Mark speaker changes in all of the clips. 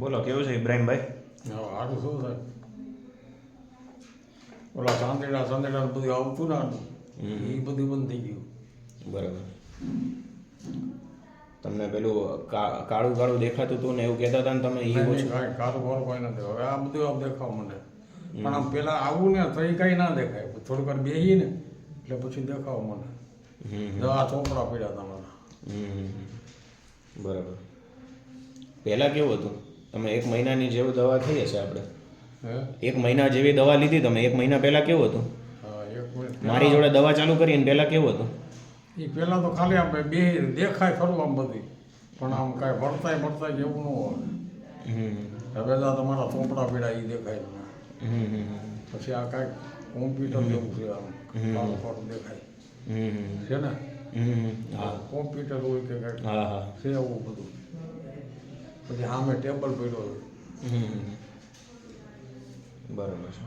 Speaker 1: બોલો કેવું છે ઇબ્રાહીમભાઈ?
Speaker 2: હા હારું શું થાય ઓલા ચાંદીડા ચાંદીડા બધું આવતું ને એ બધું બંધ થઈ ગયું.
Speaker 1: બરાબર. તમને પેલું કાળું કાળું દેખાતું હતું ને એવું કહેતા હતા ને તમે એ ઓછું?
Speaker 2: કાળું કારોબાર કોઈ નથી. હવે આ બધું આમ દેખાવ મને. પણ આમ પેલા આવું ને તો એ કાંઈ ના દેખાય. થોડીક વાર બેસી ને એટલે પછી દેખાવ મને. આ ચોપડા પડ્યા તમારા.
Speaker 1: બરાબર. પહેલાં કેવું હતું? તમે એક મહિનાની જેવું દવા થઈ હશે આપણે. એક મહિના જેવી દવા લીધી તમે. એક મહિના પહેલાં કેવું હતું? મારી જોડે દવા ચાલુ કરીને પહેલાં કેવું હતું?
Speaker 2: એ પહેલાં તો ખાલી આપણે બે દેખાય ખરું આમ બધી. પણ આમ કાંઈ વળતાય વળતાય જેવું ન હોય. હવે તો તમારા ચોપડા પીડા એ દેખાય પછી આ કાંઈક કોમ્પ્યુટર જેવું છે આમ. કાળું દેખાય.
Speaker 1: હમ.
Speaker 2: છે ને? કોમ્પ્યુટર હોય કે કાંઈક
Speaker 1: હા હા.
Speaker 2: છે એવું બધું. પછી સામે ટેબલ પડ્યો હતો
Speaker 1: હમ. બરાબર છે.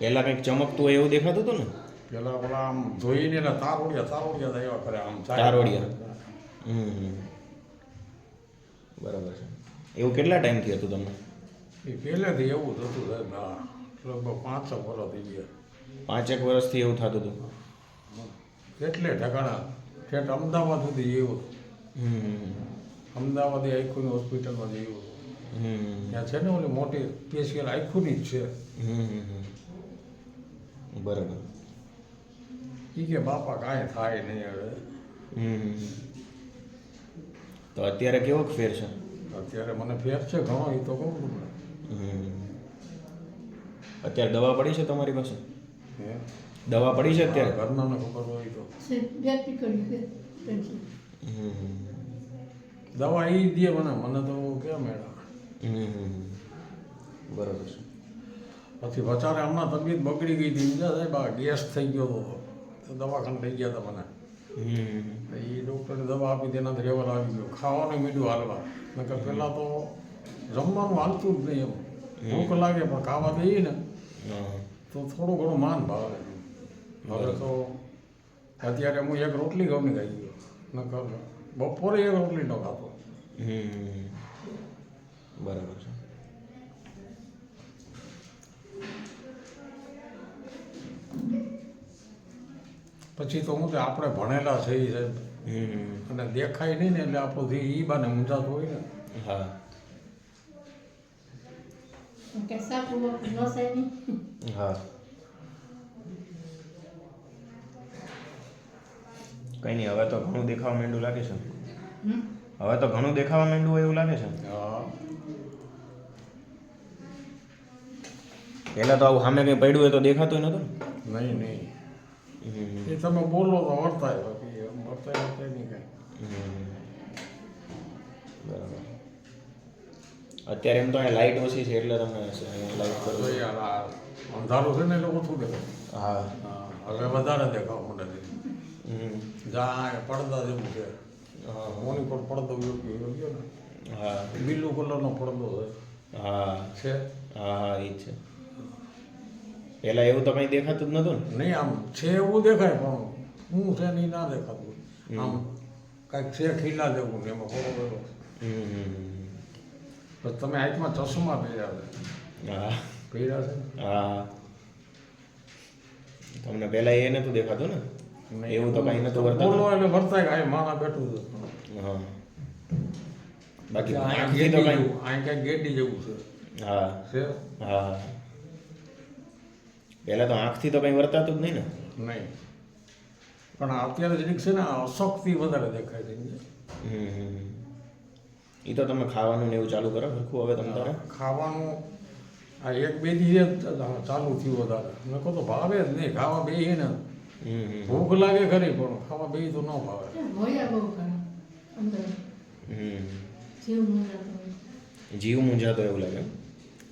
Speaker 1: પહેલાં કંઈક ચમકતું હોય એવું દેખાતું હતું ને?
Speaker 2: પેલા પેલા આમ જોઈને એટલે તારોડિયા તારોડિયા થયા કરે આમ
Speaker 1: તારોડિયા. હમ. બરાબર છે. એવું કેટલા ટાઈમથી હતું તમને?
Speaker 2: એ પહેલેથી એવું થતું સાહેબ હા. લગભગ પાંચ છ વર્ષ થઈ ગયા.
Speaker 1: પાંચેક વર્ષથી એવું થતું હતું?
Speaker 2: કેટલે ઠેકાણા ઠેઠ અમદાવાદ સુધી એવું. અમદાવાદ એ આખુની હોસ્પિટલમાં જેવું
Speaker 1: હમ.
Speaker 2: ત્યાં છે ને ઓલી મોટી સ્પેશિયલ આખુની જ છે.
Speaker 1: હમ. બરાબર.
Speaker 2: એ કે બાપા કાંઈ થાય નહીં હવે.
Speaker 1: હમ. તો અત્યારે કેવો ફેર છે?
Speaker 2: અત્યારે મને ફેર છે ઘણો એ તો કહું તમને.
Speaker 1: અત્યારે દવા પડી છે તમારી પાસે?
Speaker 2: હે?
Speaker 1: દવા પડી છે અત્યારે?
Speaker 2: ઘરના ખબર હોય તો. દવા એ દે મને મને તો કેમ મેળા
Speaker 1: બરાબર છે.
Speaker 2: પછી વચારે હમણાં તબિયત બગડી ગઈ હતી સમજ્યા સાહેબ આ ગેસ થઈ ગયો હતો તો દવાખાને થઈ ગયા હતા મને.
Speaker 1: હમ.
Speaker 2: એ ડૉક્ટરે દવા આપી તેનાથી રેવર આવી ગયો. ખાવાનું મીઠું હાલવા. નકર પહેલાં તો જમવાનું હાલતું જ નહીં એમ. ભૂખ લાગે પણ ખાવા દઈએ ને તો થોડું ઘણું માન ભાવે. હવે તો અત્યારે હું એક રોટલી ગમી ખાઈ ગયો નકર બપોરે એક રોટલી ન ખાતો.
Speaker 1: હમ. બરાબર છે.
Speaker 2: પછી તો હું તે આપણે ભણેલા છે એ સાહેબ.
Speaker 1: હમ.
Speaker 2: અને દેખાય નહીં ને એટલે આપણું એ બાને મૂંઝાતું હોય ને.
Speaker 1: હા. હા. કઈ નહીં હવે તો ઘણું દેખાવા માંડ્યું લાગે છે? હવે તો ઘણું દેખાવા માંડ્યું હોય એવું લાગે છે.
Speaker 2: હા.
Speaker 1: પહેલાં તો આવું સામે કંઈ પડ્યું હોય તો દેખાતું નતું?
Speaker 2: નહીં નહીં. એ તમે બોલો તો વર્તાય વર્તાય વર્તાય નહીં કાંઈ.
Speaker 1: બરાબર. અત્યારે એમ તો અહીંયા લાઇટ ઓછી છે એટલે તમે લાઇટ
Speaker 2: તો
Speaker 1: કરો
Speaker 2: અંધારું છે ને એટલે ઓછું દેખાય?
Speaker 1: હા.
Speaker 2: હા હવે વધારે દેખાવ માંડે છે
Speaker 1: હમ.
Speaker 2: જા પડદા જેવું છે.
Speaker 1: હા.
Speaker 2: મોની પર પડદો યોગ્ય યોગ્ય ને.
Speaker 1: હા.
Speaker 2: બીલું કલરનો પડદો
Speaker 1: હા.
Speaker 2: છે?
Speaker 1: હા હા એ છે. પહેલાં એવું તો કંઈ દેખાતું જ નહોતું ને?
Speaker 2: નહીં આમ છે એવું દેખાય પણ હું છે ને ઈ ના દેખાતું. આમ કાંઈક છે ખીલા જેવું ને એમાં થોડો બધો
Speaker 1: હમ.
Speaker 2: તમે હાથમાં ચશ્મા પહેર્યા છે.
Speaker 1: હા.
Speaker 2: પહેર્યા છે
Speaker 1: હા. તમને પહેલાં એ નહોતું દેખાતું ને? એવું તો કંઈ નહોતું
Speaker 2: બોલો
Speaker 1: વર્તાતું
Speaker 2: એટલે વર્તાય કે આ માણા બેઠું છે.
Speaker 1: હા. બાકી આખી તો કઈ
Speaker 2: આ કઈ ગેડી જેવું છે.
Speaker 1: હા.
Speaker 2: છે?
Speaker 1: હા. પહેલાં તો આંખથી તો કઈ વર્તાતું જ નહીં ને.
Speaker 2: નહીં. પણ અત્યારે જરીક છે ને અશક્તિ વધારે દેખાય છે
Speaker 1: એ તો તમે ખાવાનું ને એવું ચાલુ કરો સરખું હવે તમે તારે?
Speaker 2: ખાવાનું આ એક બે દિવસ ચાલુ થયું વધારે. મેં કહું તો ભાવે જ નહીં ખાવા બે ને ભૂખ લાગે ખરી પણ ખાવા બે તો ન ભાવે.
Speaker 1: જીવ મૂંઝાતો એવું લાગે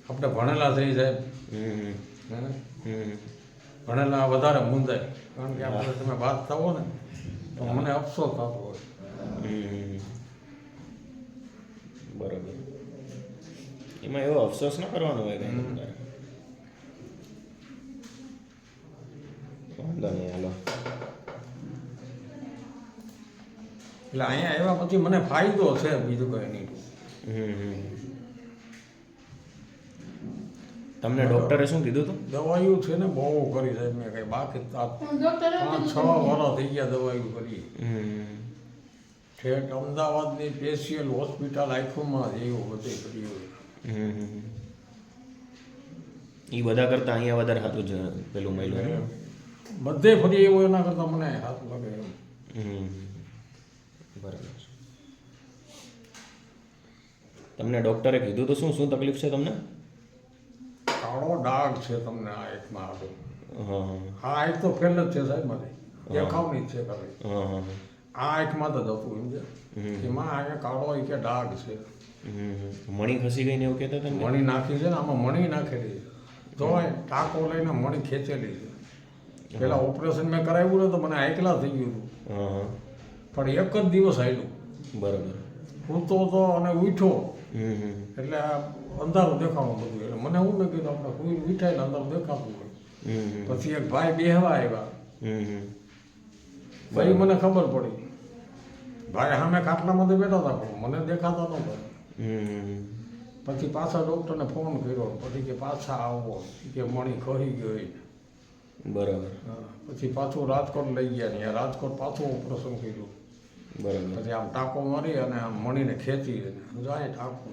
Speaker 2: આપણે ભણેલા થઈ સાહેબ
Speaker 1: હમ.
Speaker 2: હે?
Speaker 1: હમ.
Speaker 2: ભણેલા વધારે મૂંઝાય. કારણ કે આપણે તમે વાત થવો ને તો મને અફસોસ થતો હોય.
Speaker 1: હમ. બરાબર. એમાં એવો અફસોસ ના કરવાનો હોય કંઈ
Speaker 2: હમ.
Speaker 1: તારે વાંધો નહીં હાલો
Speaker 2: એટલે અહીંયા આવ્યા પછી મને ફાયદો છે બીજું કંઈ નહીં.
Speaker 1: હમ. હમ. તમને ડૉક્ટરે શું કીધું હતું?
Speaker 2: દવાઈઓ છે ને બહુ કરી સાહેબ મેં કંઈ બાકી આ પાંચ છ વર્ષ થઈ ગયા દવાઈઓ કરી
Speaker 1: હમ.
Speaker 2: ઠેઠ અમદાવાદની સ્પેશિયલ હોસ્પિટલ આખુંમાં જેવું બધે કર્યું
Speaker 1: એ બધા કરતાં અહીંયા વધારે હતું છે પેલું મહિલું?
Speaker 2: બધે ફરી એવું એના કરતાં મને હાથ લાગે એમ.
Speaker 1: બરાબર તમને ડૉક્ટરે કીધું તો શું શું તકલીફ છે તમને?
Speaker 2: કાળો ડાઘ છે તમને આ એકમાં આગળ
Speaker 1: હા
Speaker 2: એક તો ફેલ જ છે સાહેબ મારી. દેખાવની જ છે ખાલી.
Speaker 1: હા હા
Speaker 2: આ એકમાં તો જ હતું
Speaker 1: છે.
Speaker 2: એમાં અહીંયા કાળો કે ડાઘ છે.
Speaker 1: મણી ખસી ગઈ ને એવું કહેતા હતા
Speaker 2: મણી નાખી છે ને આમાં મણી નાખેલી છે. તો ટાંકો લઈને મણી ખેંચેલી છે. પેલા ઓપરેશન મેં કરાવ્યું ને તો મને એકલા થઈ ગયું હતું.
Speaker 1: હા હા.
Speaker 2: પણ એક જ દિવસ આવ્યું
Speaker 1: બરાબર.
Speaker 2: સૂતો તો અને ઉઠ્યો.
Speaker 1: હમ હમ.
Speaker 2: એટલે આ અંધારું દેખાવું બધું એટલે મને હું લાગ્યું કીધું આપણે કોઈ ઉઠાય ને અંધારું દેખાતું હોય. પછી એક ભાઈ બેહવા આવ્યા. ભાઈ મને ખબર પડી. ભાઈ સામે ખાટલામાંથી બેઠા હતા પણ મને દેખાતા નહોતા પછી પાછા ડૉક્ટરને ફોન કર્યો. પછી કે પાછા આવો. કે મણી કહી ગઈ.
Speaker 1: બરાબર.
Speaker 2: હા, પછી પાછું રાજકોટ લઈ ગયા ને રાજકોટ પાછું ઓપરેશન કર્યું.
Speaker 1: બરાબર.
Speaker 2: પછી આમ ટાંકો મારી અને આમ મણીને ખેંચી જાય ટાંકો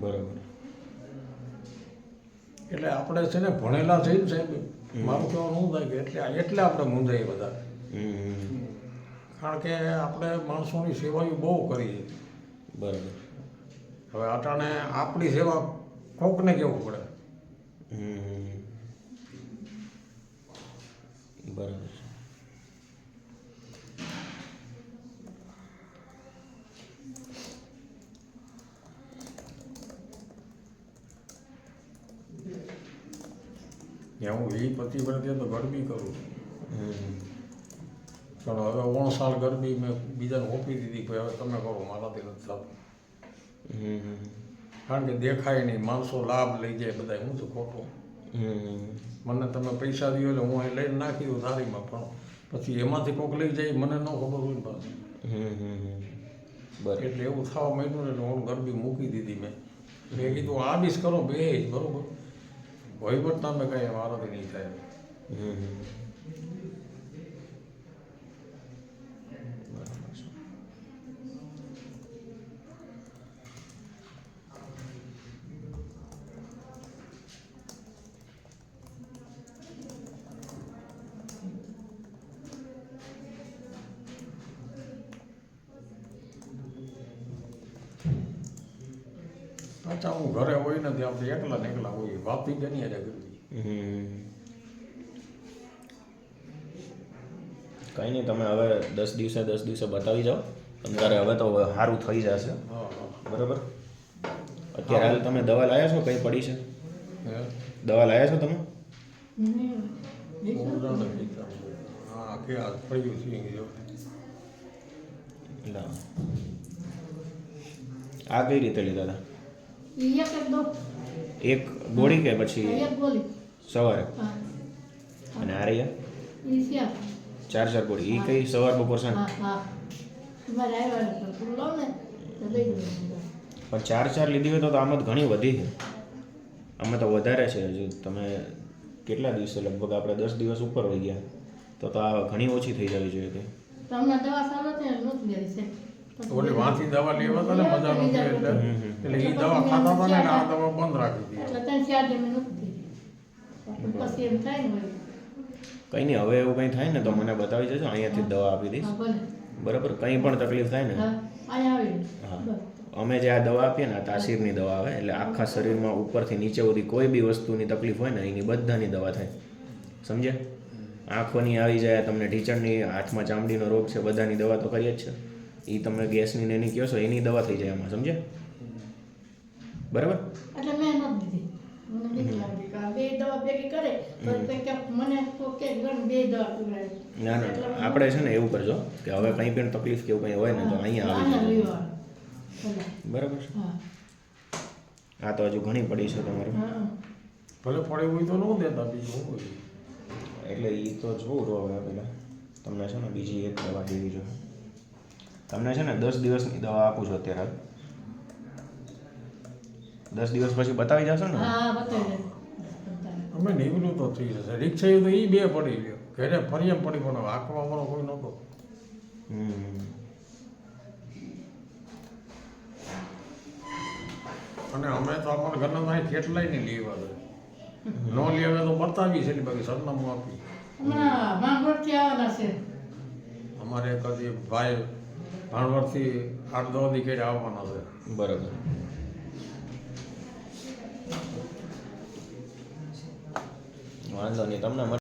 Speaker 1: બરાબર.
Speaker 2: એટલે આપણે છે ને ભણેલા છે ને સાહેબ મારું કહેવાનું શું થાય કે એટલે એટલે આપણે મૂંઝાઈ બધા.
Speaker 1: હમ
Speaker 2: કારણ કે આપણે માણસોની સેવાઓ બહુ કરી
Speaker 1: બરાબર.
Speaker 2: હવે અટાણે આપણી સેવા કોકને કેવું પડે.
Speaker 1: બરાબર
Speaker 2: ત્યાં હું વી પચીસ વર્ષથી તો ગરબી કરું. પણ હવે ઓણ સાલ ગરબી મેં બીજાને ઓપી દીધી કે હવે તમે કરો મારાથી નથી થતું.
Speaker 1: હમ.
Speaker 2: કારણ કે દેખાય નહીં માણસો લાભ લઈ જાય બધા હું તો ખોટું.
Speaker 1: હમ.
Speaker 2: મને તમે પૈસા દો એટલે હું એ લઈને નાખી દઉં થાળીમાં પણ પછી એમાંથી કોક લઈ જાય મને ન ખબર હોય ને પાછું.
Speaker 1: હમ હમ
Speaker 2: એટલે એવું થવા માંડ્યું ને એટલે હું ગરબી મૂકી દીધી મેં. મેં કીધું આ બીસ કરો બે જ બરોબર. વહીવટ તમે કાંઈ મારાથી નહીં થાય. પાછા હું ઘરે હોય નથી આપણે એકલા ને એકલા હોય વાપી જની આજે ગરબી
Speaker 1: હમ. કંઈ નહીં તમે હવે દસ દિવસે દસ દિવસે બતાવી જાઓ. તમારે હવે તો સારું થઈ જશે.
Speaker 2: હા હા.
Speaker 1: બરાબર? અત્યારે હાલ તમે દવા લાયા છો? કઈ પડી છે?
Speaker 2: હે?
Speaker 1: દવા લાયા છો તમે? ના આ કઈ રીતે લીધા હતા?
Speaker 3: ઈ એક દો
Speaker 1: એક ગોળી કે પછી
Speaker 3: એક ગોળી.
Speaker 1: સવારે? અને આ રહ્યા? ચાર ચાર ગોળી. એ કઈ સવાર બપોર સાંજ પણ ચાર ચાર લીધી હોય તો આમાં ઘણી વધી છે. આમાં તો વધારે છે હજુ. તમે કેટલા દિવસે? લગભગ આપણે દસ દિવસ ઉપર હોઈ ગયા. તો તો આ ઘણી ઓછી થઈ જવી જોઈએ કે.
Speaker 3: તમને દવા સારો છે ને નહોતી છે.
Speaker 2: ઓલી વાંચી દવા લેવા હતા ને મજા નહોતી એટલે. એટલે એ દવા ખાતા હતા ને આ દવા બંધ રાખી દીધી.
Speaker 3: એટલે ચાર દી મેં પછી એમ થાય ને વળી.
Speaker 1: કંઈ નહીં હવે એવું કંઈ થાય ને તો મને બતાવી જજો અહીંયાથી દવા આપી દઈશ. બરાબર કંઈ પણ તકલીફ થાય ને.
Speaker 3: હા.
Speaker 1: અમે જે આ દવા આપીએ ને આ તાસીરની દવા આવે એટલે આખા શરીરમાં ઉપરથી નીચે સુધી કોઈ બી વસ્તુની તકલીફ હોય ને એની બધાની દવા થાય. સમજ્યા? આંખોની આવી જાય તમને ઢીચણની હાથમાં ચામડીનો રોગ છે બધાની દવા તો કરીએ જ છે. એ તમે ગેસની ને એની કહો છો એની દવા થઈ જાય આમાં સમજે બરાબર?
Speaker 3: એટલે મેં નથી દીધી. મને બીક લાગી કે આ બે દવા ભેગી કરે તો કંઈક કે મને તો કે ગણ બે દવા પીવડાવી.
Speaker 1: ના ના આપણે છે ને એવું કરજો કે હવે કંઈ પણ તકલીફ કે એવું કંઈ હોય ને તો અહીંયા આવી. બરાબર છે? આ તો હજુ ઘણી પડી છે તમારે.
Speaker 3: હા
Speaker 2: ભલે પડે હોય તો ન દેતા બીજું હોય?
Speaker 1: એટલે એ તો જોઉં હવે પેલા. તમને છે ને બીજી એક દવા દેવી જોઈએ. તમને છે ને દસ દિવસની દવા આપું છું અત્યારે. દસ દિવસ પછી બતાવી જશો ને?
Speaker 3: હા બતાવી દે બતાવી.
Speaker 2: અમે નિવૃત્ત તો થઈ જશે. રિક્ષા તો એ બે પડી ગયો. ઘરે ફરી એમ પડી પણ આંખમાં અમારો કોઈ નહોતો.
Speaker 1: હમ.
Speaker 2: અને અમે તો અમારા ઘરના ભાઈ કેટલાય નહીં લેવા દે નો લેવા તો બતાવી છે ને બાકી સરનામું આપી અમારે એક ભાઈ ભાણવડથી આઠ દી કેડે આવવાના છે.
Speaker 1: બરાબર. વાંધો નહીં તમને